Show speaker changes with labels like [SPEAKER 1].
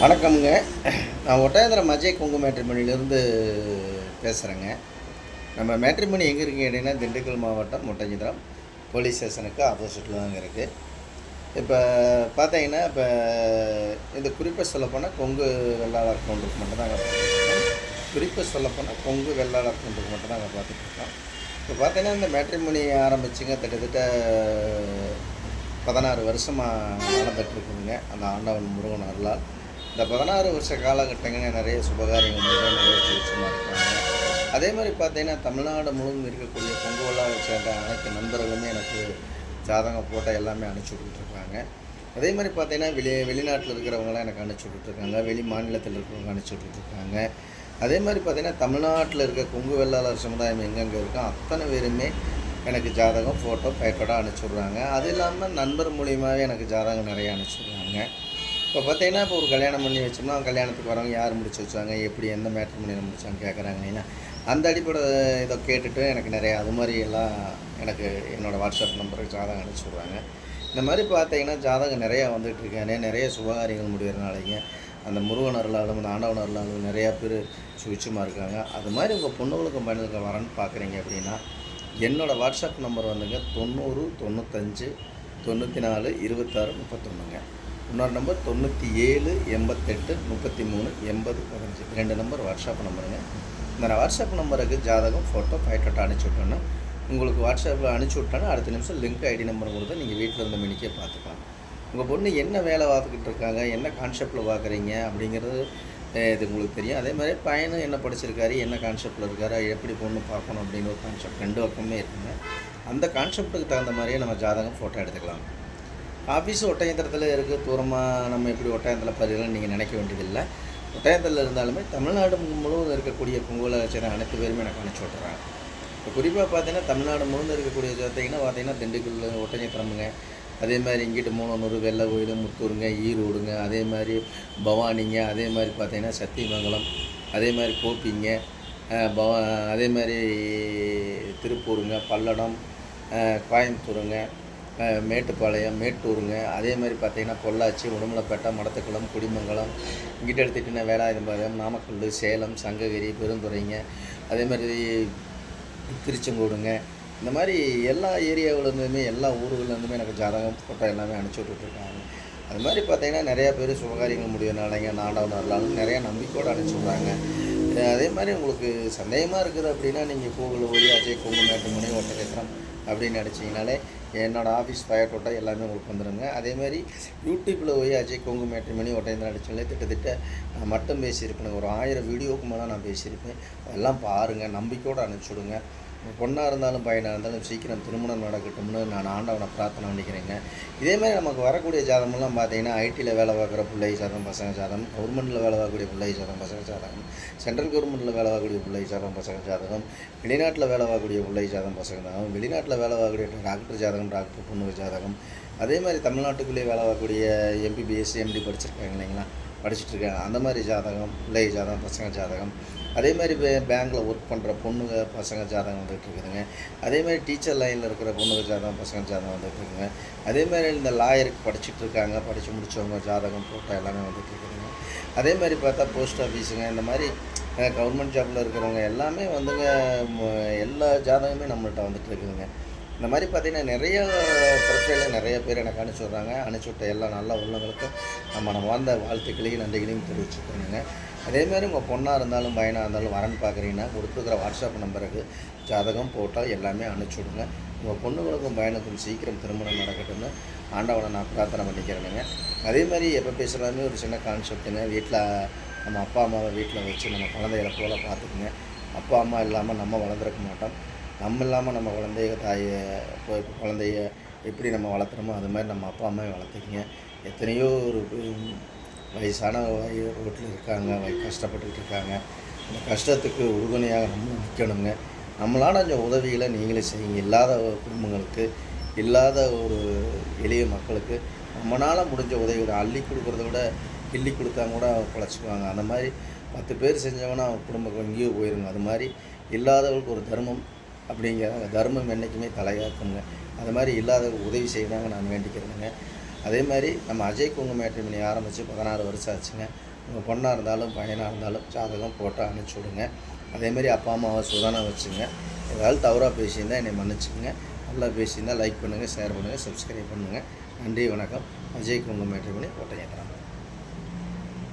[SPEAKER 1] வணக்கம்ங்க. நான் ஒட்டாயந்திரம் அஜய் கொங்கு மேட்ரிமணிலேருந்து பேசுகிறேங்க நம்ம மேட்ரிமணி எங்கே இருக்கீங்க அப்படின்னா திண்டுக்கல் மாவட்டம் ஒட்டஞ்சித்திரம் போலீஸ் ஸ்டேஷனுக்கு ஆப்போசிட்டில் தாங்க இருக்குது இப்போ பார்த்தீங்கன்னா இப்போ இந்த குறிப்பை சொல்லப்போனால் கொங்கு வெள்ளாளர் கவுண்டருக்கு மட்டும்தாங்க குறிப்பை சொல்லப்போனால் கொங்கு வெள்ளாளர் கவுண்டருக்கு மட்டும்தாங்க பார்த்துட்ருக்கோம் இப்போ பார்த்தீங்கன்னா இந்த மேட்ரிமணி ஆரம்பிச்சுங்க. கிட்டத்தட்ட பதினாறு வருஷமாக நடந்துகிட்ருக்குதுங்க அந்த ஆண்டவன் முருகன் அருளால். இந்த பதினாறு வருஷ காலகட்டங்களில் நிறைய சுபகாரியங்கள் மூலம் நிறைய சுவிச்சமாக இருக்காங்க. அதே மாதிரி பார்த்தீங்கன்னா தமிழ்நாடு முழுவதும் இருக்கக்கூடிய பொங்கலாக சேர்ந்த அனைத்து நண்பர்களுமே எனக்கு ஜாதகம் போட்டால் எல்லாமே அனுப்பிச்சி விட்டுட்ருக்காங்க அதே மாதிரி பார்த்தீங்கன்னா வெளி வெளிநாட்டில் இருக்கிறவங்களாம் எனக்கு அனுப்பிச்சி விட்டுட்ருக்காங்க வெளி மாநிலத்தில் இருக்கிறவங்க அனுப்பிச்சி விட்டுட்ருக்காங்க அதே மாதிரி பார்த்தீங்கன்னா தமிழ்நாட்டில் இருக்க கொங்கு வெள்ளாளர் சமுதாயம் எங்கெங்கே இருக்கோ அத்தனை பேருமே எனக்கு ஜாதகம் ஃபோட்டோ பேட்டோட அனுப்பிச்சி விட்றாங்க. அது இல்லாமல் நண்பர் மூலியமாகவே எனக்கு ஜாதகம் நிறைய அனுப்பிச்சி விட்றாங்க. இப்போ பார்த்தீங்கன்னா இப்போ ஒரு கல்யாணம் பண்ணி வச்சோம்னா கல்யாணத்துக்கு வரவங்க யார் முடிச்சு வச்சாங்க எப்படி எந்த மேட்ரு பண்ணி முடிச்சாங்க கேட்குறாங்க ஏன்னா அந்த அடிப்படை இதை கேட்டுட்டு எனக்கு நிறைய அது மாதிரி எல்லாம் எனக்கு என்னோடய வாட்ஸ்அப் நம்பருக்கு ஜாதகம் அனுப்பிச்சி விட்றாங்க. இந்த மாதிரி பார்த்தீங்கன்னா ஜாதகம் நிறையா வந்துட்டு நிறைய சுபகாரியங்கள் முடிகிறனாலைங்க அந்த முருகன் அருளாலும் அந்த ஆண்டவன் அருளாலும் நிறையா பேர் சுவிச்சமாக இருக்காங்க. அது மாதிரி உங்கள் பொண்ணுகளுக்கும் பையனுக்கும் வரேன்னு பார்க்குறீங்க அப்படின்னா என்னோடய வாட்ஸ்அப் நம்பர் வந்துங்க தொண்ணூறு தொண்ணூத்தஞ்சு தொண்ணூற்றி நாலு இருபத்தாறு முப்பத்தொன்றுங்க இன்னொரு நம்பர் தொண்ணூற்றி ஏழு எண்பத்தெட்டு முப்பத்தி மூணு எண்பது பதினஞ்சு. ரெண்டு நம்பர் வாட்ஸ்அப் நம்பருங்க. இந்த வாட்ஸ்அப் நம்பருக்கு ஜாதகம் ஃபோட்டோ ஃபைட்டோட்டோ அனுப்பிச்சி விட்டோன்னா உங்களுக்கு வாட்ஸ்அப்பில் அனுப்பிச்சி விட்டோன்னா அடுத்த நிமிஷம் லிங்க் ஐடி நம்பர் கொடுத்து நீங்கள் வீட்டில் இருந்த மணிக்கே பார்த்துக்கலாம். உங்கள் பொண்ணு என்ன வேலை பார்த்துக்கிட்டு இருக்காங்க என்ன கான்செப்டில் பார்க்குறீங்க அப்படிங்கிறது இது உங்களுக்கு தெரியும். அதே மாதிரி பையனும் என்ன படிச்சிருக்காரு என்ன கான்செப்டில் இருக்காரு எப்படி பொண்ணு பார்க்கணும் அப்படின்னு ஒரு கான்செப்ட் ரெண்டு பக்கமே இருக்குங்க. அந்த கான்செப்ட்டுக்கு தகுந்த மாதிரியே நம்ம ஜாதகம் ஃபோட்டோ எடுத்துக்கலாம். ஆஃபீஸ் ஒட்டயந்திரத்தில் இருக்க. தூரமாக நம்ம எப்படி ஒட்டயத்தில் பதிவுன்னு நீங்கள் நினைக்க வேண்டியதில்லை. ஒட்டயத்தில் இருந்தாலுமே தமிழ்நாடு முழுவதும் இருக்கக்கூடிய பொங்கலை சேர்ந்த அனைத்து பேருமே எனக்கு அனுப்பிச்சி விட்றாங்க இப்போ குறிப்பாக பார்த்தீங்கன்னா தமிழ்நாடு முழுவதும் இருக்கக்கூடிய பார்த்தீங்கன்னா பார்த்தீங்கன்னா திண்டுக்கல் ஒட்டஞ்சத்திரமுங்க அதே மாதிரி இங்கிட்டு மூணநூறு வெள்ளை கோயில் முத்தூருங்க ஈரோடுங்க. அதே மாதிரி பவானிங்க. அதே மாதிரி பார்த்தீங்கன்னா சத்தியமங்கலம். அதே மாதிரி கோப்பிங்க. பவ பவா அதே மாதிரி திருப்பூருங்க பல்லடம் கோயம்புத்தூருங்க. மேட்டுப்பாளையம் மேட்டூருங்க. அதே மாதிரி பார்த்தீங்கன்னா பொள்ளாச்சி உடுமலைப்பேட்டை மடத்துக்குளம் குடிமங்கலம் இங்கிட்ட எடுத்துக்கிட்டிங்கன்னா வேலாயுதம்பாளையம் நாமக்கல் சேலம் சங்ககிரி பெருந்துறைங்க. அதே மாதிரி திருச்செங்கோடுங்க. இந்த மாதிரி எல்லா ஏரியாவிலேருந்துமே எல்லா ஊர்கள்லேருந்துமே எனக்கு ஜாதகம் ஃபோட்டோ எல்லாமே அனுப்பிச்சி விட்டுட்ருக்காங்க. அது மாதிரி பார்த்தீங்கன்னா நிறையா பேர் சுபகாரியங்கள் முடியறனாலங்க நாடகம் வரலாலும் நிறையா நம்பிக்கையோடு அனுப்பிச்சி விட்றாங்க. அதே மாதிரி உங்களுக்கு சந்தேகமாக இருக்குது அப்படின்னா நீங்கள் கூகுள் ஒளி அஜய் கொங்கு மேட்டு மணி ஒட்டக்கத்திரம் அப்படின்னு நினச்சிங்கனாலே என்னோடய ஆஃபீஸ் பயட்டோட்டா எல்லாமே உங்களுக்கு வந்துடுங்க அதேமாதிரி யூடியூப்பில் போய் அஜய் கொங்கு மேட்டு மணி ஒட்டையந்திரம் அடிச்சாலே கிட்டத்தட்ட நான் மட்டும் பேசியிருப்பேன் ஒரு ஆயிரம் வீடியோவுக்கு மேலே நான் பேசியிருப்பேன். அதெல்லாம் பாருங்கள் நம்பிக்கையோடு அனுப்பிச்சுடுங்க. பொண்ணாக இருந்தாலும் பையனாக இருந்தாலும் சீக்கிரம் திருமணம் நடக்கட்டும்னு நான் ஆண்டவனை பிரார்த்தனை பண்ணிக்கிறேங்க. இதேமாதிரி நமக்கு வரக்கூடிய ஜாதமெல்லாம் பார்த்தீங்கன்னா ஐடியில் வேலை பார்க்குற பிள்ளை சாதம் பசங்க ஜாதகம் கவர்மெண்ட்டில் வேலை பார்க்கக்கூடிய பிள்ளை சாதம் பசங்க ஜாதகம் சென்ட்ரல் கவர்மெண்ட்டில் வேலை பார்க்கக்கூடிய பிள்ளை ஜாதகம் பசங்க ஜாதகம் வெளிநாட்டில் வேலை பார்க்கக்கூடிய பிள்ளை சாதம் பசங்க ஜாதகம் வெளிநாட்டில் வேலை பார்க்கக்கூடிய டாக்டர் ஜாதகம் டாக்டர் பொண்ணு ஜாதகம். அதே மாதிரி தமிழ்நாட்டுக்குள்ளேயே வேலை பார்க்கக்கூடிய எம்பிபிஎஸ் எம்டி படிச்சிருக்காங்க இல்லைங்களா? படிச்சுட்ருக்காங்க. அந்த மாதிரி ஜாதகம் பிள்ளை ஜாதகம் பசங்க ஜாதகம். அதே மாதிரி பே பேங்க்கில் ஒர்க் பண்ணுற பொண்ணுங்க பசங்க ஜாதகம் வந்துட்டு இருக்குதுங்க அதே மாதிரி டீச்சர் லைனில் இருக்கிற பொண்ணுங்க ஜாதகம் பசங்க ஜாதகம் வந்துட்டு இருக்குங்க அதே மாதிரி இந்த லாயருக்கு படிச்சுட்டு இருக்காங்க படித்து முடிச்சவங்க ஜாதகம் போட்டால் எல்லாமே வந்துட்டு இருக்குதுங்க அதே மாதிரி பார்த்தா போஸ்ட் ஆஃபீஸுங்க இந்த மாதிரி கவர்மெண்ட் ஜாப்பில் இருக்கிறவங்க எல்லாமே வந்துங்க எல்லா ஜாதகமே நம்மள்ட்ட வந்துட்டு இருக்குதுங்க இந்த மாதிரி பார்த்தீங்கன்னா நிறைய பிரச்சனையில் நிறைய பேர் எனக்கு அனுப்பிச்சி விட்றாங்க அனுப்பிச்சி விட்ட எல்லா நல்ல உள்ளவங்களுக்கும் நம்ம நம்ம வாழ்ந்த வாழ்த்துக்களையும் நன்றிகளையும் தெரிவிச்சுக்கணுங்க அதேமாதிரி உங்கள் பொண்ணாக இருந்தாலும் பையனாக இருந்தாலும் வரன்னு பார்க்குறீங்கன்னா கொடுத்துருக்குற வாட்ஸ்அப் நம்பருக்கு ஜாதகம் போட்டால் எல்லாமே அனுப்பிச்சி விடுங்க. உங்கள் பொண்ணுங்களுக்கும் பையனுக்கும் சீக்கிரம் திருமணம் நடக்கட்டும்னு ஆண்டவனை நான் பிரார்த்தனை பண்ணிக்கிறேனுங்க. அதே மாதிரி எப்போ பேசுகிறாலுமே ஒரு சின்ன கான்செப்ட்டுங்க வீட்டில் நம்ம அப்பா அம்மாவை வீட்டில் வச்சு நம்ம குழந்தைகளை போல் பார்த்துக்குங்க. அப்பா அம்மா இல்லாமல் நம்ம வளர்ந்துருக்க மாட்டோம். நம்ம இல்லாமல் நம்ம குழந்தைய தாயை இப்போ குழந்தைய எப்படி நம்ம வளர்த்துறோமோ அது மாதிரி நம்ம அப்பா அம்மாவை வளர்த்துக்கிங்க. எத்தனையோ ஒரு வயசான ரோட்டில் இருக்காங்க கஷ்டப்பட்டுக்கிட்டு இருக்காங்க. அந்த கஷ்டத்துக்கு உறுதுணையாக நம்ம நிற்கணுங்க நம்மளால் கொஞ்சம் உதவிகளை நீங்களே செய்யுங்க. இல்லாத குடும்பங்களுக்கு இல்லாத ஒரு எளிய மக்களுக்கு நம்மளால் முடிஞ்ச உதவிகளை அள்ளி கொடுக்குறத விட கிள்ளி கொடுத்தா கூட பழச்சிக்குவாங்க. அந்த மாதிரி பத்து பேர் செஞ்சவனா அவன் குடும்பம் எங்கேயோ போயிருங்க. அது மாதிரி இல்லாதவர்களுக்கு ஒரு தர்மம் அப்படிங்கிறாங்க தர்மம் என்றைக்குமே தலையாக்குங்க. அது மாதிரி இல்லாத உதவி செய்யறாங்க நான் வேண்டிக்கிறேனுங்க. அதே மாதிரி நம்ம அஜய் குங்கு மேட்ரிமணி ஆரம்பித்து பதினாறு வருஷம் ஆச்சுங்க. உங்கள் பொண்ணாக இருந்தாலும் பையனாக இருந்தாலும் ஜாதகம் போட்டு அனுப்பிச்சி விடுங்க. அதேமாரி அப்பா அம்மாவை சுதானா வச்சுங்க. ஏதாவது தவறாக பேசியிருந்தால் என்னை மன்னிச்சுக்கோங்க. நல்லா பேசியிருந்தால் லைக் பண்ணுங்கள் ஷேர் பண்ணுங்கள் சப்ஸ்கிரைப் பண்ணுங்கள் நன்றி வணக்கம். அஜய் குங்கு மேட்ரிமணி ஒட்டஞ்சத்திரம்